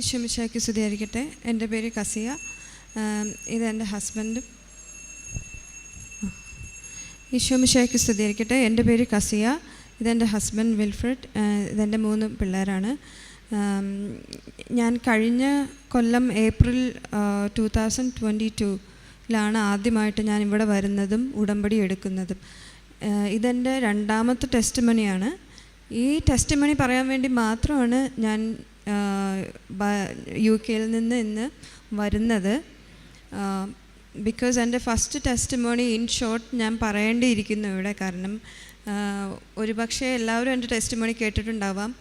ഈശോമിശാക്ക് സ്തുതിയായിരിക്കട്ടെ. എന്റെ പേര് കസിയ. ഇതെന്റെ ഹസ്ബൻഡും. ഈശോമിശാക്ക് സ്തുതിയായിരിക്കട്ടെ. എന്റെ പേര് കസിയ. ഇതെന്റെ ഹസ്ബൻഡ് വിൽഫ്രഡ്. ഇതെന്റെ മൂന്ന് പിള്ളേരാണ്. ഞാൻ കഴിഞ്ഞ കൊല്ലം ഏപ്രിൽ ടു തൗസൻഡ് ട്വന്റി ടൂലാണ് ആദ്യമായിട്ട് ഞാൻ ഇവിടെ വരുന്നതും ഉടമ്പടി എടുക്കുന്നതും. ഇതെന്റെ രണ്ടാമത്തെ ടെസ്റ്റ് മണിയാണ് ഈ ടെസ്റ്റ് മണി പറയാൻ വേണ്ടി മാത്രമാണ് ഞാൻ യു കെയിൽ നിന്ന് ഇന്ന് വരുന്നത്. ബിക്കോസ് എന്റെ first testimony in short ഞാൻ പറയേണ്ടിയിരിക്കുന്നു ഇവിടെ കാരണം ഒരുപക്ഷെ എല്ലാവരും എന്റെ ടെസ്റ്റ് മോണി കേട്ടിട്ടുണ്ടാവാം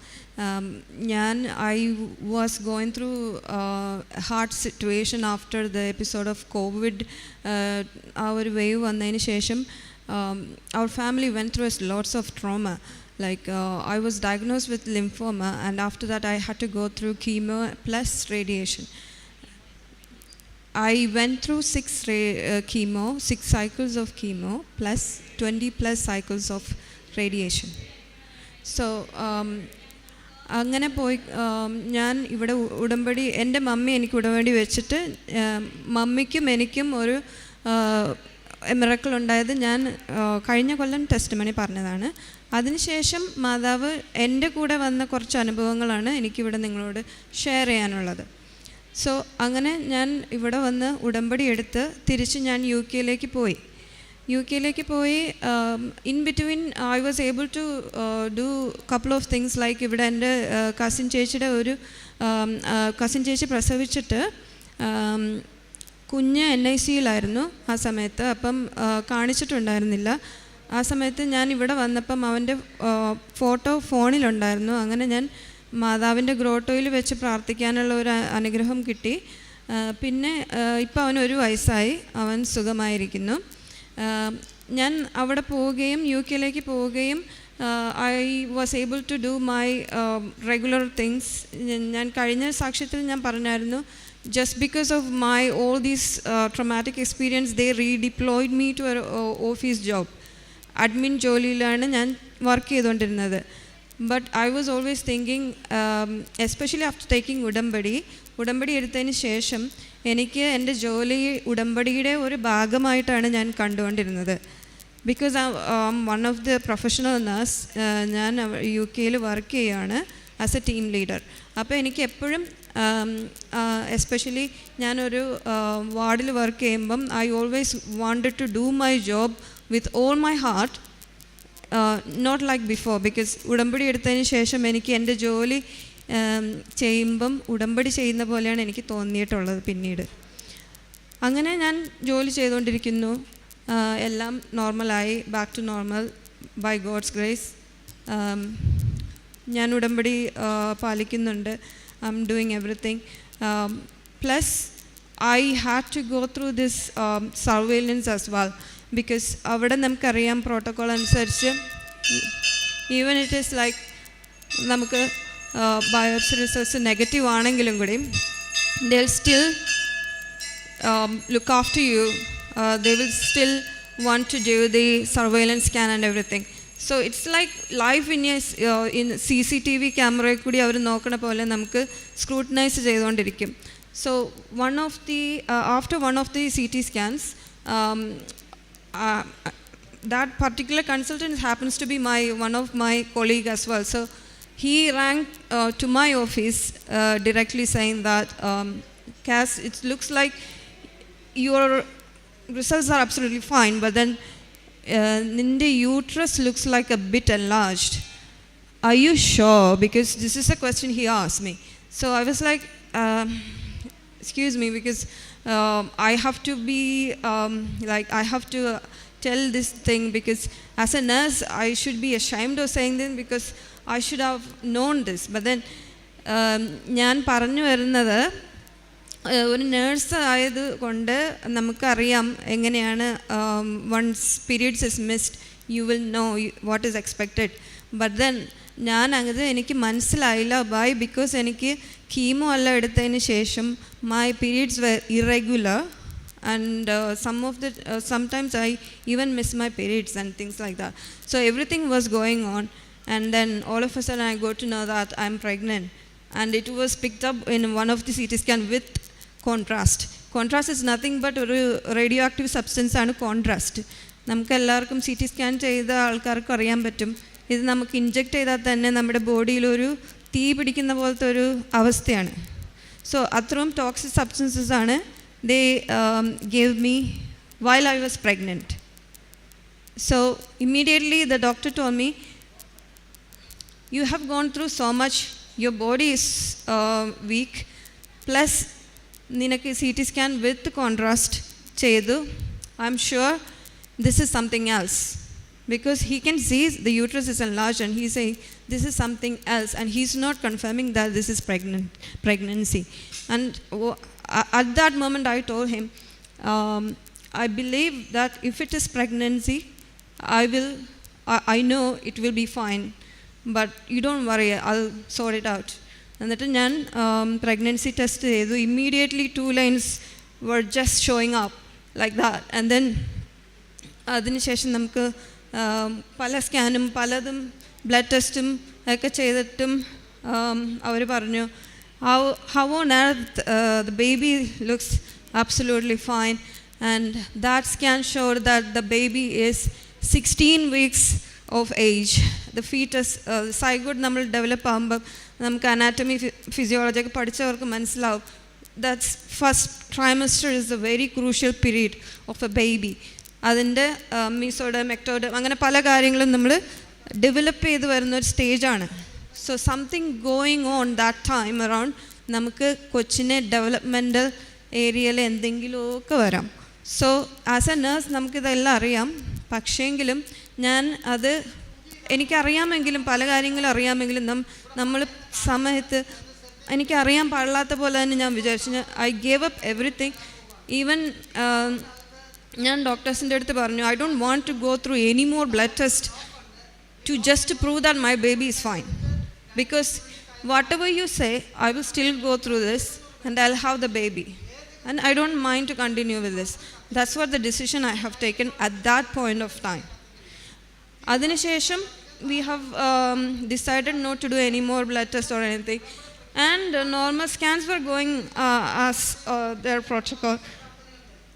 ഞാൻ I was going through hard situation after the episode of Covid ആ ഒരു വേവ് വന്നതിന് ശേഷം അവർ family went through as lots of trauma like uh, I was diagnosed with lymphoma, and after that, I had to go through chemo plus radiation. I went through six ra- uh, chemo, six cycles of chemo, plus 20 plus cycles of radiation. So, um, അങ്ങനെ പോയി um, ഞാൻ ഇവിടെ ഉടമ്പടി എന്റെ mummy എനിക്ക് ഉടമ്പടി വെച്ചിട്ട് um, മമ്മിക്കും എനിക്കും ഒരു മിറക്കിൾ ഉണ്ടായത് ഞാൻ കഴിഞ്ഞ കൊല്ലം ടെസ്റ്റ് മണി പറഞ്ഞതാണ്. അതിനുശേഷം മാതാവ് എന്റെ കൂടെ വന്ന കുറച്ച് അനുഭവങ്ങളാണ് എനിക്കിവിടെ നിങ്ങളോട് ഷെയർ ചെയ്യാനുള്ളത്. സോ അങ്ങനെ ഞാൻ ഇവിടെ വന്ന് ഉടമ്പടി എടുത്ത് തിരിച്ച് ഞാൻ യു കെയിലേക്ക് പോയി. യു കെയിലേക്ക് പോയി in between I was able to do couple of things like ഇവിടെ എന്റെ കസിൻ ചേച്ചിയുടെ ഒരു കസിൻ ചേച്ചി പ്രസവിച്ചിട്ട് കുഞ്ഞ് എൻ ഐ സിയിലായിരുന്നു ആ സമയത്ത്. അപ്പം കാണിച്ചിട്ടുണ്ടായിരുന്നില്ല. ആ സമയത്ത് ഞാൻ ഇവിടെ വന്നപ്പം അവന്റെ ഫോട്ടോ ഫോണിലുണ്ടായിരുന്നു. അങ്ങനെ ഞാൻ മാതാവിന്റെ ഗ്രോട്ടോയിൽ വെച്ച് പ്രാർത്ഥിക്കാനുള്ള ഒരു അനുഗ്രഹം കിട്ടി. പിന്നെ ഇപ്പം അവൻ ഒരു വയസ്സായി. അവൻ സുഖമായിരിക്കുന്നു. ഞാൻ അവിടെ പോവുകയും യു കെയിലേക്ക് പോവുകയും I was able to do my regular things ഞാൻ കഴിഞ്ഞ സാക്ഷ്യത്തിൽ ഞാൻ പറഞ്ഞായിരുന്നു just because of my all these uh, traumatic experience they redeployed me to an office job. Admin ജോലിയിലാണ് ഞാൻ വർക്ക് ചെയ്തുകൊണ്ടിരുന്നത് but I was always thinking especially after taking ഉടമ്പടി ഉടമ്പടി എടുത്തതിന് ശേഷം എനിക്ക് എന്റെ ജോലി ഉടമ്പടിയുടെ ഒരു ഭാഗമായിട്ടാണ് ഞാൻ കണ്ടുകൊണ്ടിരുന്നത്. Because one of the professional nurse ഞാൻ യു കെയിൽ വർക്ക് ചെയ്യുകയാണ് ആസ് എ ടീം ലീഡർ അപ്പോൾ എനിക്ക് എപ്പോഴും എസ്പെഷ്യലി ഞാനൊരു വാർഡിൽ വർക്ക് ചെയ്യുമ്പം I always wanted to do my job with all my heart not like before because ഉടമ്പടി എടുത്തതിന് ശേഷം എനിക്ക് എന്റെ ജോലി um, ചെയ്യുമ്പം ഉടമ്പടി ചെയ്യുന്ന പോലെയാണ് എനിക്ക് തോന്നിയിട്ടുള്ളത് പിന്നീട്. അങ്ങനെ ഞാൻ ജോലി ചെയ്തുകൊണ്ടിരിക്കുന്നു. എല്ലാം നോർമലായി back to normal by God's grace ഞാൻ ഉടമ്പടി ആ, പാലിക്കുന്നുണ്ട് I am doing everything plus I had to go through this surveillance as well because അവിടെ നമുക്കറിയാം പ്രോട്ടോക്കോൾ അനുസരിച്ച് ഈവൻ ഇറ്റ് ഈസ് ലൈക്ക് നമുക്ക് ബയോപ്സി റിസൾട്ട്സ് നെഗറ്റീവ് ആണെങ്കിലും കൂടി they still um, look after you, uh, they will still want to do the surveillance scan and everything. So it's like live in a s- uh, in C C T V ക്യാമറയിൽ കൂടി അവർ നോക്കണ പോലെ നമുക്ക് scrutinise ചെയ്തുകൊണ്ടിരിക്കും so one of the after one of the C T scans that particular consultant happens to be my one of my colleague as well. So he rang uh, to my office uh, directly saying that, um, Cass, it looks like your results are absolutely fine, but then uh, Ninde uterus looks like a bit enlarged. Are you sure? Because this is a question he asked me. So I was like, um, excuse me, because um, I have to be um, like, I have to uh, tell this thing because as a nurse, I should be ashamed of saying this because I should have known this. But then um, ഞാൻ പറഞ്ഞു വരുന്നത് ഏഹ് ഒരു nurse ആയത് കൊണ്ട് നമുക്കറിയാം എങ്ങനെയാണ് once periods is missed you will know what is expected but then ഞാൻ അത് എനിക്ക് മനസ്സിലായില്ല. ബൈ ബിക്കോസ് എനിക്ക് കീമോ എല്ലാം എടുത്തതിന് ശേഷം my periods were irregular and some of the sometimes I even miss my periods and things like that so everything was going on and then all of us I go to know that I am pregnant. And it was picked up in one of the CT scan with contrast. Contrast is nothing but ഒരു radio active substance ആണ് contrast നമുക്ക് എല്ലാവർക്കും C T scan ചെയ്ത ആൾക്കാർക്ക് അറിയാൻ പറ്റും. ഇത് നമുക്ക് ഇഞ്ചെക്ട് ചെയ്താൽ തന്നെ നമ്മുടെ ബോഡിയിലൊരു തീ പിടിക്കുന്ന പോലത്തെ ഒരു അവസ്ഥയാണ്. സോ അത്രയും ടോക്സിക് സബ്സ്റ്റൻസസ് ആണ് they gave me while I was pregnant so immediately the doctor told me have gone through so much, your body is uh, weak, plus നിനക്ക് C T scan with contrast ചെയ്തു I am sure this is something else because he can see the uterus is enlarged and he's saying this is something else and he's not confirming that this is pregnant pregnancy and w- a- at that moment i told him um, i believe that if it is pregnancy i will I, I know it will be fine but you don't worry i'll sort it out എന്നിട്ട് ഞാൻ pregnancy test ചെയ്തു. Immediately two lines were just showing up like that and then അതിനുശേഷം നമുക്ക് പല സ്കാനും പലതും blood ടെസ്റ്റും ഒക്കെ ചെയ്തിട്ടും അവർ പറഞ്ഞു how how on earth the baby looks fine. Fine and that scan showed that the baby is sixteen weeks of age the foetus zygote നമ്മൾ ഡെവലപ്പ് ആകുമ്പം നമുക്ക് അനാറ്റമി ഫിസിയോളജി ഒക്കെ പഠിച്ചവർക്ക് മനസ്സിലാവും. That's first trimester is a very crucial period of a baby അതിന്റെ mesoderm മെക്ടോഡ് അങ്ങനെ പല കാര്യങ്ങളും നമ്മൾ ഡെവലപ്പ് ചെയ്ത് വരുന്ന ഒരു സ്റ്റേജാണ് so something going on that time around നമുക്ക് കൊച്ചിനെ ഡെവലപ്മെന്റൽ ഏരിയയിൽ എന്തെങ്കിലുമൊക്കെ വരാം. സോ ആസ് എ നേഴ്സ് നമുക്കിതെല്ലാം അറിയാം. പക്ഷേങ്കിലും ഞാൻ അത് എനിക്കറിയാമെങ്കിലും പല കാര്യങ്ങളും അറിയാമെങ്കിലും നമ്മൾ സമയത്ത് എനിക്കറിയാൻ പാടില്ലാത്ത പോലെ തന്നെ ഞാൻ വിചാരിച്ചു. I gave up everything even ഞാൻ ഡോക്ടേഴ്സിന്റെ അടുത്ത് പറഞ്ഞു I don't want to go through any more blood test to just prove that my baby is fine because whatever you say I will still go through this and I have the baby and I don't mind to continue with this that's was the decision I have taken at that point of time അതിനുശേഷം um, not to do any more blood tests or anything. And uh, normal scans were going uh, as uh, their protocol.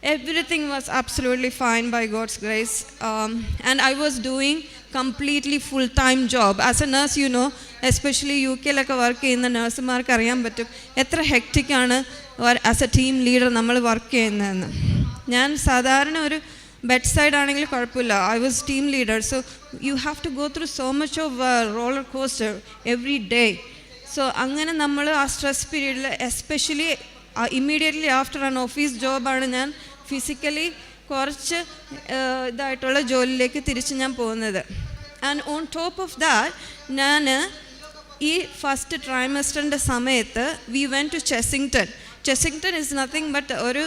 Everything was absolutely fine by God's grace. Um, and I was doing completely full-time job. As a nurse, you know, especially U കെയിലൊക്കെ work ചെയ്യുന്ന നഴ്സുമാർക്ക് അറിയാൻ പറ്റും എത്ര ഹെക്റ്റിക്കാണ് as a team leader നമ്മൾ work ചെയ്യുന്നതെന്ന് ഞാൻ സാധാരണ ഒരു ബെഡ് സൈഡ് ആണെങ്കിൽ കുഴപ്പമില്ല. I was team leader so you have to go through so much of roller coaster every day so അങ്ങനെ നമ്മൾ ആ സ്ട്രെസ് പീരീഡിൽ especially immediately after an office ജോബാണ് ഞാൻ ഫിസിക്കലി കുറച്ച് ഇതായിട്ടുള്ള ജോലിയിലേക്ക് തിരിച്ച് ഞാൻ പോകുന്നത്. And on top of that ഞാൻ ഈ ഫസ്റ്റ് ട്രൈമസ്റ്ററിന്റെ സമയത്ത് we went to Chessington Chessington is nothing but ഒരു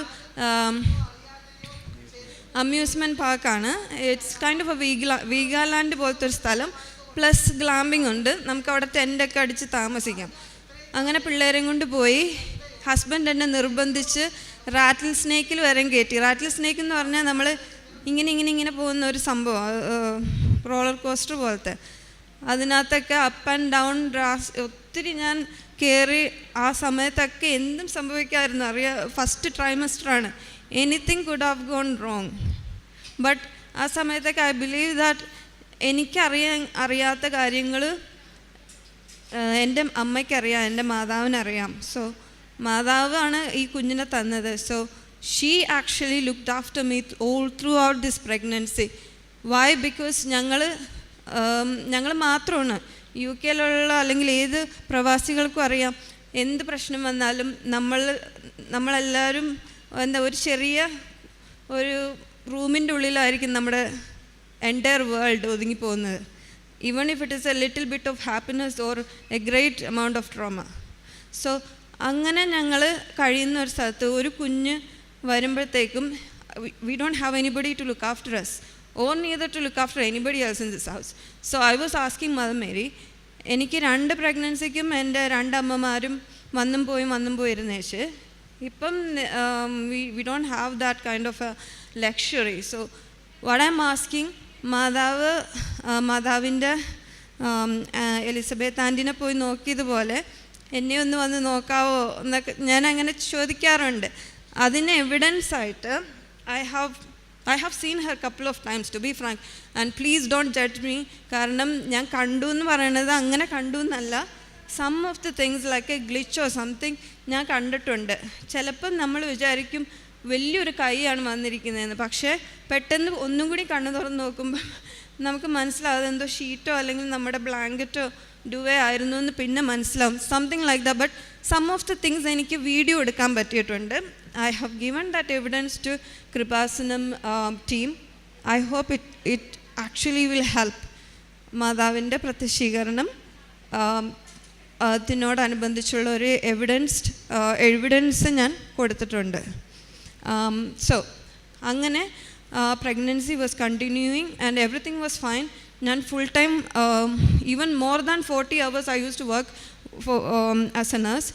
അമ്യൂസ്മെന്റ് പാർക്കാണ് it's kind of a Veega Veegaland പോലത്തെ ഒരു സ്ഥലം. പ്ലസ് ഗ്ലാമ്പിംഗ് ഉണ്ട്. നമുക്ക് അവിടെ ടെന്റൊക്കെ അടിച്ച് താമസിക്കാം. അങ്ങനെ പിള്ളേരെയും കൊണ്ട് പോയി. ഹസ്ബൻഡ് എന്നെ നിർബന്ധിച്ച് റാറ്റിൽ സ്നേക്കിൽ വരെ കയറ്റി. റാറ്റിൽ സ്നേക്ക് എന്ന് പറഞ്ഞാൽ നമ്മൾ ഇങ്ങനെ ഇങ്ങനെ ഇങ്ങനെ പോകുന്ന ഒരു സംഭവം. റോളർ കോസ്റ്റർ പോലത്തെ. അതിനകത്തൊക്കെ അപ്പ് ആൻഡ് ഡൗൺ ഡ്രാസ് ഒത്തിരി ഞാൻ കയറി ആ സമയത്തൊക്കെ എന്തും സംഭവിക്കാമായിരുന്നു അറിയാം first ട്രൈമസ്റ്ററാണ് anything could have gone wrong but ആ സമയത്തൊക്കെ ഐ ബിലീവ് ദാറ്റ് എനിക്കറിയാൻ അറിയാത്ത കാര്യങ്ങൾ എന്റെ അമ്മയ്ക്കറിയാം എന്റെ മാതാവിനറിയാം. സോ മാതാവാണ് ഈ കുഞ്ഞിനെ തന്നത്. So she actually looked after me all throughout this pregnancy why because ഞങ്ങൾ ഞങ്ങൾ മാത്രമാണ്. യു കെയിലുള്ള അല്ലെങ്കിൽ ഏത് പ്രവാസികൾക്കും അറിയാം. എന്ത് പ്രശ്നം വന്നാലും നമ്മൾ നമ്മളെല്ലാവരും എന്താ ഒരു ചെറിയ ഒരു റൂമിന്റെ ഉള്ളിലായിരിക്കും നമ്മുടെ entire world ഒതുങ്ങിപ്പോകുന്നത്. Even if it is a little bit of happiness or a great amount of trauma so അങ്ങനെ ഞങ്ങൾ കഴിയുന്ന ഒരു സ്ഥലത്ത് ഒരു കുഞ്ഞ് വരുമ്പോഴത്തേക്കും we don't have anybody to look after us or neither to look after anybody else in this house so I was asking mother Mary എനിക്ക് രണ്ട് പ്രഗ്നൻസിക്കും എന്റെ രണ്ട് അമ്മമാരും വന്നും പോയും വന്നും പോയിരുന്നേച്ച് ഇപ്പം we don't have that kind of a luxury so what I am asking മാതാവ് മാതാവിന്റെ എലിസബത്ത് ആന്റിനെ പോയി നോക്കിയതുപോലെ എന്നെ ഒന്ന് വന്ന് നോക്കാവോ എന്നൊക്കെ ഞാൻ അങ്ങനെ ചോദിക്കാറുണ്ട്. അതിന് എവിഡൻസ് ആയിട്ട് I have I have seen her couple of times to be frank and please don't judge me കാരണം ഞാൻ കണ്ടു എന്ന് പറയണത് അങ്ങനെ കണ്ടു എന്നല്ല. Some of the things like a ഗ്ലിച്ചോ something ഞാൻ കണ്ടിട്ടുണ്ട്. ചിലപ്പം നമ്മൾ വിചാരിക്കും വലിയൊരു കൈയാണ് വന്നിരിക്കുന്നതെന്ന്. പക്ഷേ പെട്ടെന്ന് ഒന്നും കൂടി കണ്ണു തുറന്ന് നോക്കുമ്പോൾ നമുക്ക് മനസ്സിലാവാതെ എന്തോ ഷീറ്റോ അല്ലെങ്കിൽ നമ്മുടെ ബ്ലാങ്കറ്റോ ഡുവേ ആയിരുന്നു എന്ന് പിന്നെ മനസ്സിലാവും. Something like the but some of the things എനിക്ക് വീഡിയോ എടുക്കാൻ പറ്റിയിട്ടുണ്ട്. I have given that evidence to Kripasanam team I hope it it actually will help മാതാവിന്റെ പ്രത്യക്ഷീകരണം ആം, അതിനോടനുബന്ധിച്ചുള്ള ഒരു എവിഡൻസ്ഡ് എവിഡൻസ് ഞാൻ കൊടുത്തിട്ടുണ്ട്. സോ അങ്ങനെ pregnancy was continuing and everything was fine ഞാൻ full time even more than forty hours I use to work for as a nurse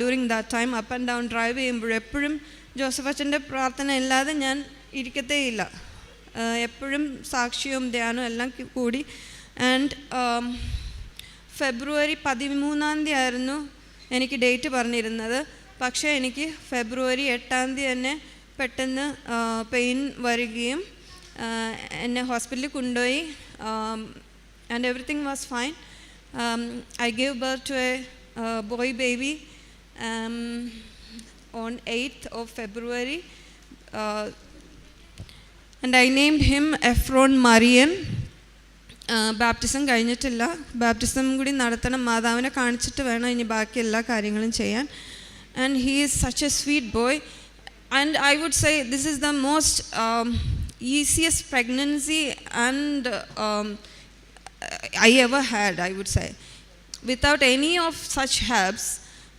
during that time up and down drive ചെയ്യുമ്പോൾ എപ്പോഴും Joseph അച്ഛന്റെ പ്രാർത്ഥന ഇല്ലാതെ ഞാൻ ഇരിക്കത്തേയില്ല. എപ്പോഴും സാക്ഷിയും ധ്യാനവും എല്ലാം കൂടി. ആൻഡ് ഫെബ്രുവരി പതിമൂന്നാം തീയതി ആയിരുന്നു എനിക്ക് ഡേറ്റ് പറഞ്ഞിരുന്നത്. പക്ഷേ എനിക്ക് ഫെബ്രുവരി എട്ടാം തീയതി തന്നെ പെട്ടെന്ന് പെയിൻ വരികയും എന്നെ ഹോസ്പിറ്റലിൽ കൊണ്ടുപോയി and everything was fine I gave birth to a boy baby on eighth of February and I named him Ephron Marian baptism കഴിഞ്ഞിട്ടില്ല. ബാപ്റ്റിസം കൂടി നടത്തണം. മാതാവിനെ കാണിച്ചിട്ട് വേണം ഇനി ബാക്കി എല്ലാ കാര്യങ്ങളും ചെയ്യാൻ. And he is such a sweet boy and I would say this is the most easiest pregnancy and I ever had I would say Without any of such helps,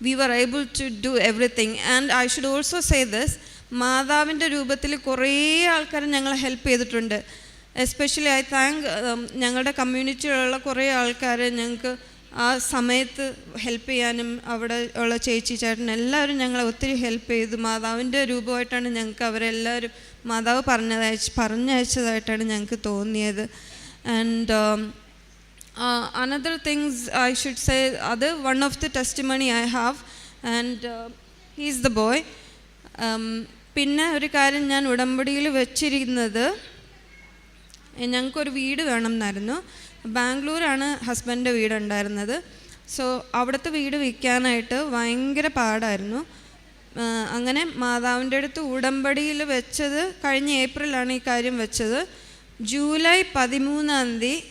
we were able to do everything. And I should also say this. മാതാവിന്റെ രൂപത്തിൽ കുറേ ആൾക്കാരെ ഞങ്ങളെ help ചെയ്തിട്ടുണ്ട്. Especially I thank ഞങ്ങളുടെ കമ്മ്യൂണിറ്റിയിലുള്ള കുറേ ആൾക്കാർ ഞങ്ങൾക്ക് ആ സമയത്ത് ഹെൽപ്പ് ചെയ്യാനും അവിടെ ഉള്ള ചേച്ചി ചേട്ടൻ എല്ലാവരും ഞങ്ങളെ ഒത്തിരി ഹെൽപ്പ് ചെയ്തു. മാതാവിന്റെ രൂപമായിട്ടാണ് ഞങ്ങൾക്ക് അവരെല്ലാവരും മാതാവ് പറഞ്ഞതയച്ച് പറഞ്ഞയച്ചതായിട്ടാണ് ഞങ്ങൾക്ക് തോന്നിയത്. And another things I should say അത് one of the testimony I have and he's the boy പിന്നെ ഒരു കാര്യം ഞാൻ ഉടമ്പടിയിൽ വെച്ചിരിക്കുന്നത് ഞങ്ങൾക്കൊരു വീട് വേണം എന്നായിരുന്നു ബാംഗ്ലൂരാണ് ഹസ്ബൻഡിന്റെ വീടുണ്ടായിരുന്നത്. സോ അവിടുത്തെ വീട് വിൽക്കാനായിട്ട് ഭയങ്കര പാടായിരുന്നു. അങ്ങനെ മാതാവിന്റെ അടുത്ത് ഉടമ്പടിയിൽ വെച്ചത് കഴിഞ്ഞ ഏപ്രിലാണ് ഈ കാര്യം വെച്ചത്. ജൂലൈ പതിമൂന്നാം തീയതി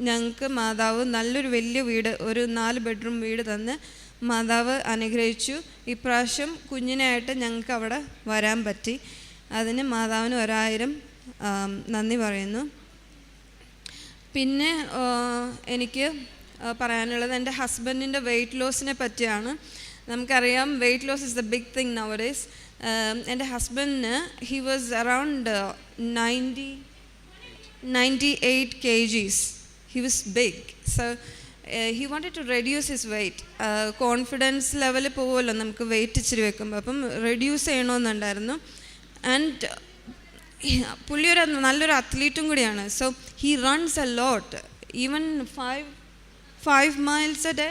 ഞങ്ങൾക്ക് മാതാവ് നല്ലൊരു വലിയ വീട് ഒരു നാല് ബെഡ്റൂം വീട് തന്ന് മാതാവ് അനുഗ്രഹിച്ചു. ഇപ്രാവശ്യം കുഞ്ഞിനായിട്ട് ഞങ്ങൾക്ക് അവിടെ വരാൻ പറ്റി. അതിന് മാതാവിന് ഒരായിരം നന്ദി പറയുന്നു പിന്നെ എനിക്ക് പറയാനുള്ളത് എന്റെ ഹസ്ബൻഡിന്റെ വെയിറ്റ് ലോസിനെ പറ്റിയാണ് നമുക്കറിയാം weight loss is the big thing nowadays എന്റെ ഹസ്ബൻഡിന് he was around ninety 98 kgs. He was big. So uh, he wanted to reduce his weight. Confidence level പോകുമല്ലോ നമുക്ക് വെയിറ്റ് ഇച്ചിരി വെക്കുമ്പോൾ അപ്പം റെഡ്യൂസ് ചെയ്യണമെന്നുണ്ടായിരുന്നു ആൻഡ് പുള്ളി ഒരു നല്ലൊരു അത്ലീറ്റും കൂടിയാണ്. So he runs a lot even five five miles a day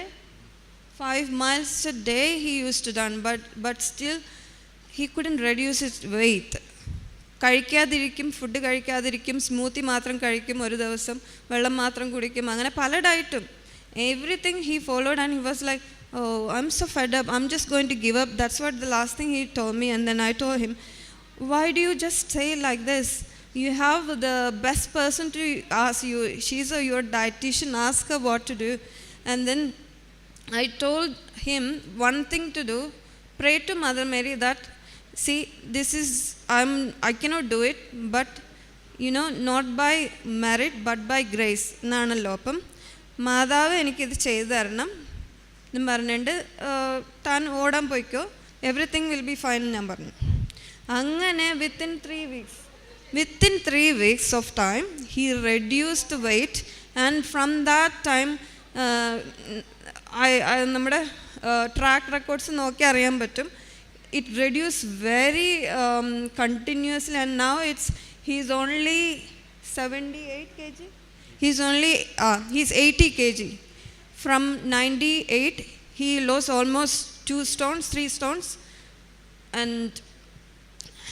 five miles a day he use to run but but still he couldn't reduce it weight കഴിക്കാതിരിക്കും food കഴിക്കാതിരിക്കും smoothie മാത്രം കഴിക്കും ഒരു ദിവസം വെള്ളം മാത്രം കുടിക്കും അങ്ങനെ പല ഡയറ്റും everything he followed and he was like oh I'm so fed up I'm just going to give up that's what the last thing he told me and then I told him why do you just say like this you have the best person to ask you she's a, your dietitian ask her what to do and then i told him one thing to do pray to mother mary that see this is i'm i cannot do it but you know not by merit but by grace എന്നാണല്ലോ അപ്പം മാതാവ് എനിക്കിത് ചെയ്തു തരണം എന്നും പറഞ്ഞിട്ട് താൻ ഓടാൻ പോയിക്കോ എവറിത്തിങ് വിൽ ബി ഫൈൻ ഞാൻ പറഞ്ഞു അങ്ങനെ within three weeks within three weeks of time he reduced weight and from that time നമ്മുടെ ട്രാക്ക് റെക്കോർഡ്സ് നോക്കി അറിയാൻ പറ്റും. It reduce very continuously and now it's he's only seventy eight K G he's only he's eighty K G from 98, he lost almost two stones, three stones, and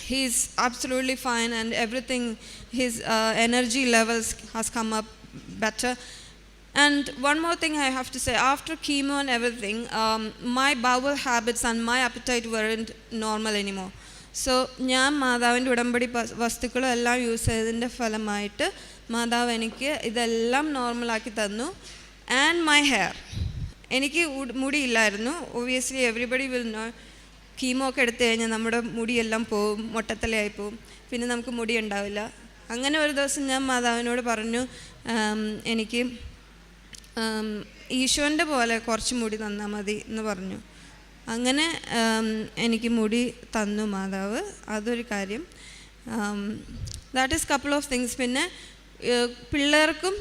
he's absolutely fine and everything his uh, energy levels has come up better and one more thing i have to say after chemo and everything um, my bowel habits and my appetite weren't normal anymore so ഞാൻ മാതാവിന്റെ ഉടമ്പടി വസ്തുക്കളും എല്ലാം use ചെയ്തതിന്റെ ഫലമായിട്ട് മാതാവ് എനിക്ക് ഇതെല്ലാം നോർമലാക്കി തന്നു ആൻഡ് മൈ ഹെയർ എനിക്ക് മുടിയില്ലായിരുന്നു obviously everybody will know chemo ഒക്കെ എടുത്തു കഴിഞ്ഞാൽ നമ്മുടെ മുടിയെല്ലാം പോവും മൊട്ടത്തലയായി പോവും. പിന്നെ നമുക്ക് മുടി ഉണ്ടാവില്ല. അങ്ങനെ ഒരു ദിവസം ഞാൻ മാതാവിനോട് പറഞ്ഞു എനിക്ക് ഈശോന്റെ പോലെ കുറച്ച് മുടി തന്നാൽ മതി എന്ന് പറഞ്ഞു. അങ്ങനെ എനിക്ക് മുടി തന്നു മാതാവ്. അതൊരു കാര്യം. That is couple of things പിന്നെ പിള്ളേർക്കും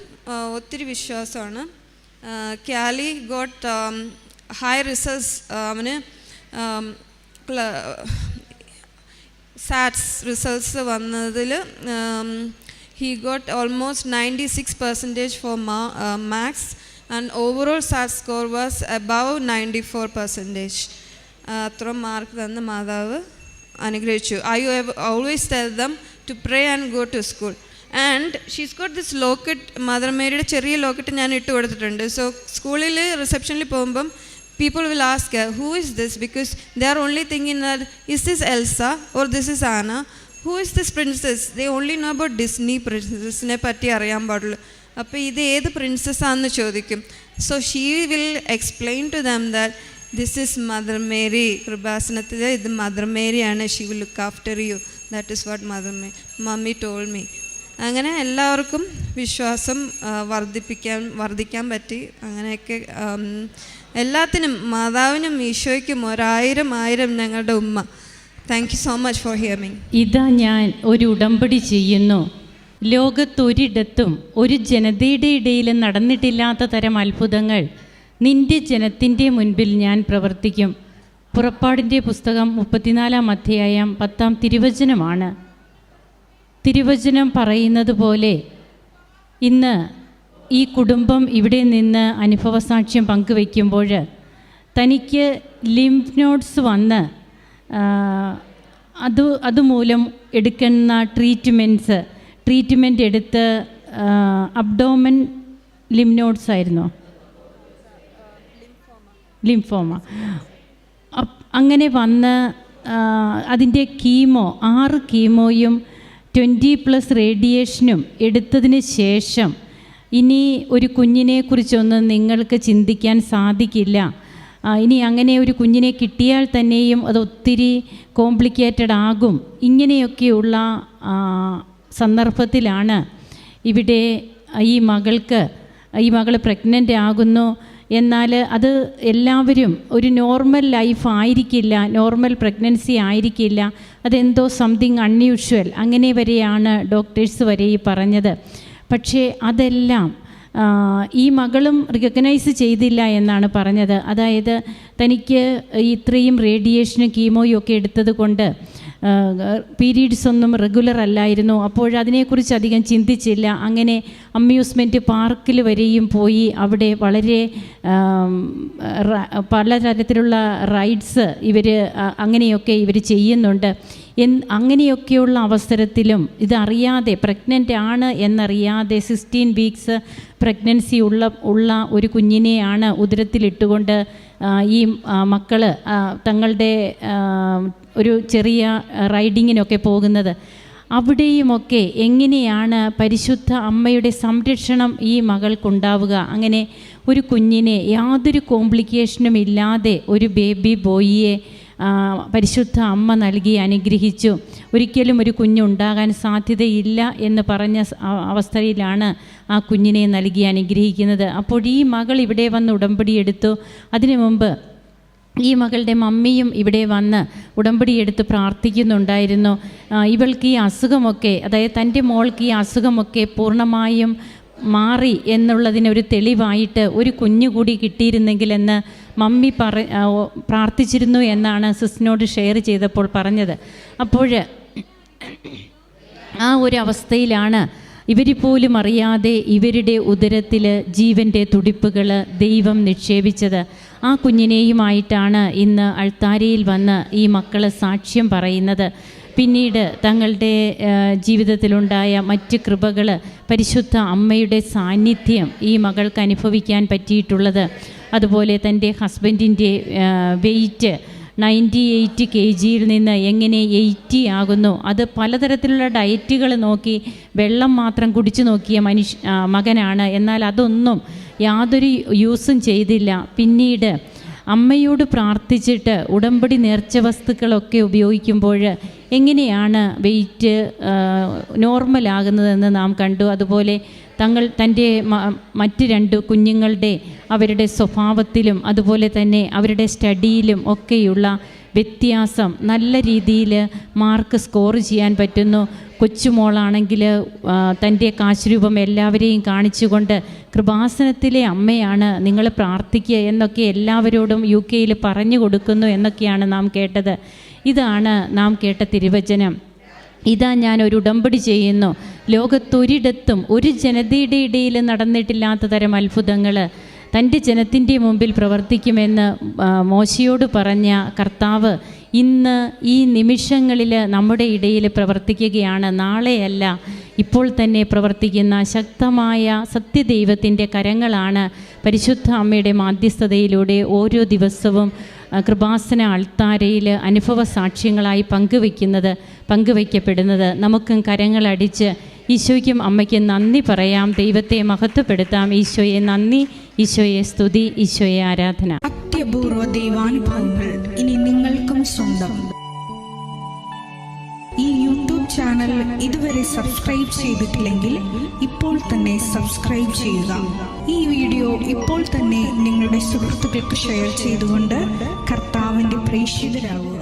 ഒത്തിരി വിശ്വാസമാണ്. ക്യാലി ഗോട്ട് ഹൈ റിസൾട്ട്സ് അവന് സാറ്റ്സ് റിസൾട്ട്സ് വന്നതിൽ he got almost ninety six percentage for maths and overall SAT score was above ninety four percentage അത്ര മാർക്ക് തന്ന മാതാവ് അനുഗ്രഹിച്ചു. I have always tell them to pray and go to school and she's got this locket mother മേരിയുടെ ചെറിയ locket ഞാൻ ഇട്ട് കൊടുത്തിട്ടുണ്ട് so സ്കൂളിൽ റിസപ്ഷനിൽ പോകുമ്പം people will ask her, Who is this? Because they are only thinking that, Is this Elsa or this is Anna? Who is this princess? They only know about Disney princessനെ പറ്റി അറിയാൻ പാടുള്ളൂ. അപ്പോൾ ഇത് ഏത് പ്രിൻസസ്സാണെന്ന് ചോദിക്കും. So she will explain to them that this is mother Mary കൃപാസനത്തിൽ ഇത് mother മേരിയാണ് she will look after you that is what mother my mummy told me അങ്ങനെ എല്ലാവർക്കും വിശ്വാസം വർദ്ധിപ്പിക്കാൻ വർദ്ധിക്കാൻ പറ്റി. അങ്ങനെയൊക്കെ എല്ലാത്തിനും മാതാവിനും ഈശോയ്ക്കും ഒരായിരം ആയിരം ഞങ്ങളുടെ ഉമ്മ. Thank you so much for hearing ഇതാ ഞാൻ ഒരു ഉടമ്പടി ചെയ്യുന്നു. ലോകത്തൊരിടത്തും ഒരു ജനതയുടെ ഇടയിൽ നടന്നിട്ടില്ലാത്ത തരം അത്ഭുതങ്ങൾ നിന്റെ ജനത്തിന്റെ മുൻപിൽ ഞാൻ പ്രവർത്തിക്കും. പുറപ്പാടിന്റെ പുസ്തകം മുപ്പത്തിനാലാം അധ്യായം പത്താം തിരുവചനമാണ്. തിരുവചനം പറയുന്നത് പോലെ ഇന്ന് ഈ കുടുംബം ഇവിടെ നിന്ന് അനുഭവസാക്ഷ്യം പങ്കുവയ്ക്കുമ്പോൾ തനിക്ക് ലിംഫ് നോട്ട്സ് വന്ന് അത് അതുമൂലം എടുക്കുന്ന ട്രീറ്റ്മെന്റ്സ് ട്രീറ്റ്മെന്റ് എടുത്ത് അബ്ഡോമൻ ലിംഫ് നോട്ട്സ് ആയിരുന്നോ? ലിംഫോമ അങ്ങനെ വന്ന് അതിന്റെ കീമോ ആറ് കീമോയും ട്വന്റി പ്ലസ് റേഡിയേഷനും എടുത്തതിന് ശേഷം ഇനി ഒരു കുഞ്ഞിനെ കുഞ്ഞിനെക്കുറിച്ചൊന്നും നിങ്ങൾക്ക് ചിന്തിക്കാൻ സാധിക്കില്ല. ഇനി അങ്ങനെ ഒരു കുഞ്ഞിനെ കിട്ടിയാൽ തന്നെയും അത് ഒത്തിരി കോംപ്ലിക്കേറ്റഡ് ആകും. ഇങ്ങനെയൊക്കെയുള്ള സന്ദർഭത്തിലാണ് ഇവിടെ ഈ മകൾക്ക് ഈ മകൾ പ്രഗ്നന്റ് ആകുന്നു. എന്നാൽ അത് എല്ലാവരും ഒരു നോർമൽ ലൈഫ് ആയിരിക്കില്ല നോർമൽ പ്രഗ്നൻസി ആയിരിക്കില്ല. അതെന്തോ സംതിങ് അൺയൂഷ്വൽ. അങ്ങനെ വരെയാണ് ഡോക്ടേഴ്സ് വരെ ഈ പറഞ്ഞത്. പക്ഷേ അതെല്ലാം ഈ മകളും റിക്കഗ്നൈസ് ചെയ്തില്ല എന്നാണ് പറഞ്ഞത്. അതായത് തനിക്ക് ഇത്രയും റേഡിയേഷനും കീമോയും ഒക്കെ എടുത്തത് കൊണ്ട് പീരീഡ്സ് ഒന്നും റെഗുലർ അല്ലായിരുന്നു. അപ്പോഴതിനെക്കുറിച്ച് അധികം ചിന്തിച്ചില്ല. അങ്ങനെ അമ്യൂസ്മെന്റ് പാർക്കിൽ വരെയും പോയി അവിടെ വളരെ പലതരത്തിലുള്ള റൈഡ്സ് ഇവർ അങ്ങനെയൊക്കെ ഇവർ ചെയ്യുന്നുണ്ട്. എൻ അങ്ങനെയൊക്കെയുള്ള അവസരത്തിലും ഇതറിയാതെ പ്രഗ്നന്റ് ആണ് എന്നറിയാതെ സിക്സ്റ്റീൻ വീക്സ് പ്രഗ്നൻസി ഉള്ള ഉള്ള ഒരു കുഞ്ഞിനെയാണ് ഉദരത്തിലിട്ടുകൊണ്ട് ഈ മക്കൾ തങ്ങളുടെ ഒരു ചെറിയ റൈഡിങ്ങിനൊക്കെ പോകുന്നത്. അവിടെയുമൊക്കെ എങ്ങനെയാണ് പരിശുദ്ധ അമ്മയുടെ സംരക്ഷണം ഈ മകൾക്കുണ്ടാവുക? അങ്ങനെ ഒരു കുഞ്ഞിനെ യാതൊരു കോംപ്ലിക്കേഷനും ഇല്ലാതെ ഒരു ബേബി ബോയിയെ പരിശുദ്ധ അമ്മ നൽകി അനുഗ്രഹിച്ചു. ഒരിക്കലും ഒരു കുഞ്ഞുണ്ടാകാൻ സാധ്യതയില്ല എന്ന് പറഞ്ഞ അവസ്ഥയിലാണ് ആ കുഞ്ഞിനെ നൽകി അനുഗ്രഹിക്കുന്നത്. അപ്പോൾ ഈ മകൾ ഇവിടെ വന്ന് ഉടമ്പടി എടുത്തു. അതിനു മുമ്പ് ഈ മകളുടെ മമ്മിയും ഇവിടെ വന്ന് ഉടമ്പടി എടുത്ത് പ്രാർത്ഥിക്കുന്നുണ്ടായിരുന്നു. ഇവൾക്ക് ഈ അസുഖമൊക്കെ അതായത് തന്റെ മോൾക്ക് ഈ അസുഖമൊക്കെ പൂർണമായും മാറി എന്നുള്ളതിന് ഒരു തെളിവായിട്ട് ഒരു കുഞ്ഞു കൂടി കിട്ടിയിരുന്നെങ്കിലെന്ന് മമ്മി പറ പ്രാർത്ഥിച്ചിരുന്നു എന്നാണ് സിസ്റ്റിനോട് ഷെയർ ചെയ്തപ്പോൾ പറഞ്ഞത്. അപ്പോൾ ആ ഒരു അവസ്ഥയിലാണ് ഇവർ പോലും അറിയാതെ ഇവരുടെ ഉദരത്തിൽ ജീവന്റെ തുടിപ്പുകൾ ദൈവം നിക്ഷേപിച്ചത്. ആ കുഞ്ഞിനെയുമായിട്ടാണ് ഇന്ന് അൾത്താരയിൽ വന്ന് ഈ മക്കൾ സാക്ഷ്യം പറയുന്നത്. പിന്നീട് തങ്ങളുടെ ജീവിതത്തിലുണ്ടായ മറ്റ് കൃപകൾ പരിശുദ്ധ അമ്മയുടെ സാന്നിധ്യം ഈ മകൾക്ക് അനുഭവിക്കാൻ പറ്റിയിട്ടുള്ളത്. അതുപോലെ തന്റെ ഹസ്ബൻഡിന്റെ വെയിറ്റ് നയന്റി എയ്റ്റ് കെ ജിയിൽ നിന്ന് എങ്ങനെ എയ്റ്റി ആകുന്നു. അത് പലതരത്തിലുള്ള ഡയറ്റുകൾ നോക്കി വെള്ളം മാത്രം കുടിച്ചു നോക്കിയ മനുഷ്യ മകനാണ്. എന്നാൽ അതൊന്നും യാതൊരു യൂസും ചെയ്തില്ല. പിന്നീട് അമ്മയോട് പ്രാർത്ഥിച്ചിട്ട് ഉടമ്പടി നേർച്ച വസ്തുക്കളൊക്കെ ഉപയോഗിക്കുമ്പോൾ എങ്ങനെയാണ് വെയിറ്റ് നോർമലാകുന്നതെന്ന് നാം കണ്ടു. അതുപോലെ തങ്ങൾ തന്റെ മറ്റ് രണ്ട് കുഞ്ഞുങ്ങളുടെ അവരുടെ സ്വഭാവത്തിലും അതുപോലെ തന്നെ അവരുടെ സ്റ്റഡിയിലും ഒക്കെയുള്ള വ്യത്യാസം. നല്ല രീതിയിൽ മാർക്ക് സ്കോർ ചെയ്യാൻ പറ്റുന്നു. കൊച്ചുമോളാണെങ്കിൽ തന്റെ കാശുരൂപം എല്ലാവരെയും കാണിച്ചുകൊണ്ട് കൃപാസനത്തിലെ അമ്മയാണ് നിങ്ങൾ പ്രാർത്ഥിക്കുക എന്നൊക്കെ എല്ലാവരോടും യു കെയിൽ പറഞ്ഞു കൊടുക്കുന്നു എന്നൊക്കെയാണ് നാം കേട്ടത്. ഇതാണ് നാം കേട്ട തിരുവചനം. ഇതാ ഞാൻ ഒരു ഉടമ്പടി ചെയ്യുന്നു. ലോകത്തൊരിടത്തും ഒരു ജനതയുടെ ഇടയിൽ നടന്നിട്ടില്ലാത്ത തരം അത്ഭുതങ്ങൾ തന്റെ ജനത്തിന്റെ മുമ്പിൽ പ്രവർത്തിക്കുമെന്ന് മോശയോട് പറഞ്ഞ കർത്താവ് ഇന്ന് ഈ നിമിഷങ്ങളിൽ നമ്മുടെ ഇടയിൽ പ്രവർത്തിക്കുകയാണ്. നാളെയല്ല ഇപ്പോൾ തന്നെ പ്രവർത്തിക്കുന്ന ശക്തമായ സത്യദൈവത്തിന്റെ കരങ്ങളാണ് പരിശുദ്ധ അമ്മയുടെ മാധ്യസ്ഥതയിലൂടെ ഓരോ ദിവസവും കൃപാസന അൾത്താരയിൽ അനുഭവ സാക്ഷ്യങ്ങളായി പങ്കുവയ്ക്കുന്നത് പങ്കുവയ്ക്കപ്പെടുന്നത്. നമുക്കും കരങ്ങളടിച്ച് ഈശോയ്ക്കും അമ്മയ്ക്കും നന്ദി പറയാം. ദൈവത്തെ മഹത്വപ്പെടുത്താം. ഈശോയെ നന്ദി. ഈശോയെ സ്തുതി. ഈശോയെ ആരാധന. അത്യപൂർവ ദൈവാനുഭവങ്ങൾ ഇനി നിങ്ങൾക്കും സ്വന്തം. ഈ യൂട്യൂബ് ചാനൽ ഇതുവരെ സബ്സ്ക്രൈബ് ചെയ്തിട്ടില്ലെങ്കിൽ ഇപ്പോൾ തന്നെ സബ്സ്ക്രൈബ് ചെയ്യുക. ഈ വീഡിയോ ഇപ്പോൾ തന്നെ നിങ്ങളുടെ സുഹൃത്തുക്കൾക്ക് ഷെയർ ചെയ്തുകൊണ്ട് കർത്താവിന്റെ പ്രേക്ഷിതരാകുക